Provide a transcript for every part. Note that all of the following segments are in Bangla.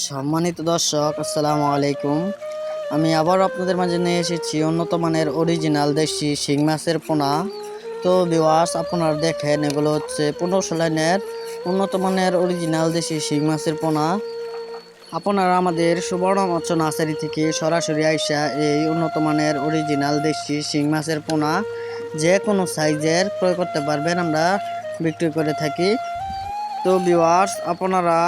সম্মানিত দর্শক, আসসালামু আলাইকুম। আমি আবার আপনাদের মাঝে নিয়ে এসেছি উন্নত মানের অরিজিনাল দেশি শিং মাছের পোনা। তো বিওয়াস আপনারা দেখেন, এগুলো হচ্ছে পনেরোশো লাইনের উন্নত মানের অরিজিনাল দেশি শিং মাছের পোনা। আপনারা আমাদের সুবর্ণ মৎস্য নার্সারি থেকে সরাসরি আইসা এই উন্নত মানের অরিজিনাল দেশি শিং মাছের পোনা যে কোনো সাইজের ক্রয় করতে পারবেন, আমরা বিক্রি করে থাকি। তো ভিউয়ার্স আপনারা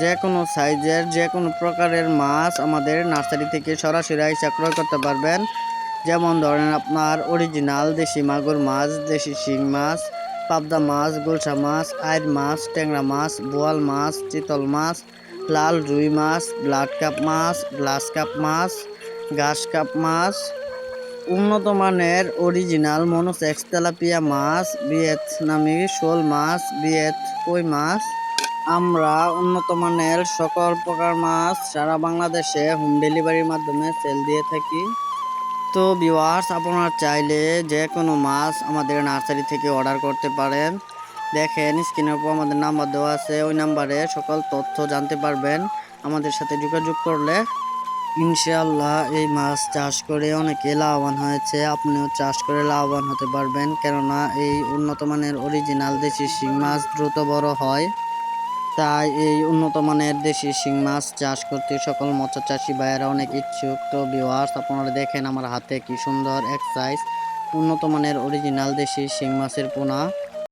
যে কোনো সাইজের যে কোনো প্রকারের মাছ আমাদের নার্সারি থেকে সরাসরি আইসা ক্রয় করতে পারবেন। যেমন ধরেন আপনার অরিজিনাল দেশি মাগুর মাছ, দেশি শিং মাছ, পাবদা মাছ গুলশা মাছ, আইর মাছ, ট্যাংরা মাছ, বোয়াল মাছ, চিতল মাছ, লাল রুই মাছ, ব্লাড কাপ মাছ, গ্লাস কাপ মাছ, ঘাস কাপ মাছ, উন্নত মানের অরিজিনাল মনোসেক্স তেলাপিয়া মাছ, ভিয়েতনামি শোল মাছ, ভিয়েত কই মাছ আমরা উন্নত মানের সকল প্রকার মাছ সারা বাংলাদেশে হোম ডেলিভারির মাধ্যমে সেল দিয়ে থাকি। তো ভিওয়ার্স আপনারা চাইলে যে কোনো মাছ আমাদের নার্সারি থেকে অর্ডার করতে পারেন। দেখেন স্ক্রিনের উপর আমাদের নাম্বার দেওয়া আছে। ওই নাম্বারে সকল তথ্য জানতে পারবেন। আমাদের সাথে যোগাযোগ করলে ইনশাআল্লাহ এই মাছ চাষ করে অনেকে লাভবান হয়েছে। আপনিও চাষ করে লাভবান হতে পারবেন। কেননা এই উন্নত মানের অরিজিনাল দেশি শিং মাছ দ্রুত বড় হয়। তাই এই উন্নত মানের দেশি শিং মাছ চাষ করতে সকল মৎস্য চাষি ভাইয়েরা অনেক ইচ্ছুক। তো বিওয়ার্স আপনারা দেখেন আমার হাতে কি সুন্দর এক সাইজ উন্নত মানের অরিজিনাল দেশি শিং মাছের পোনা।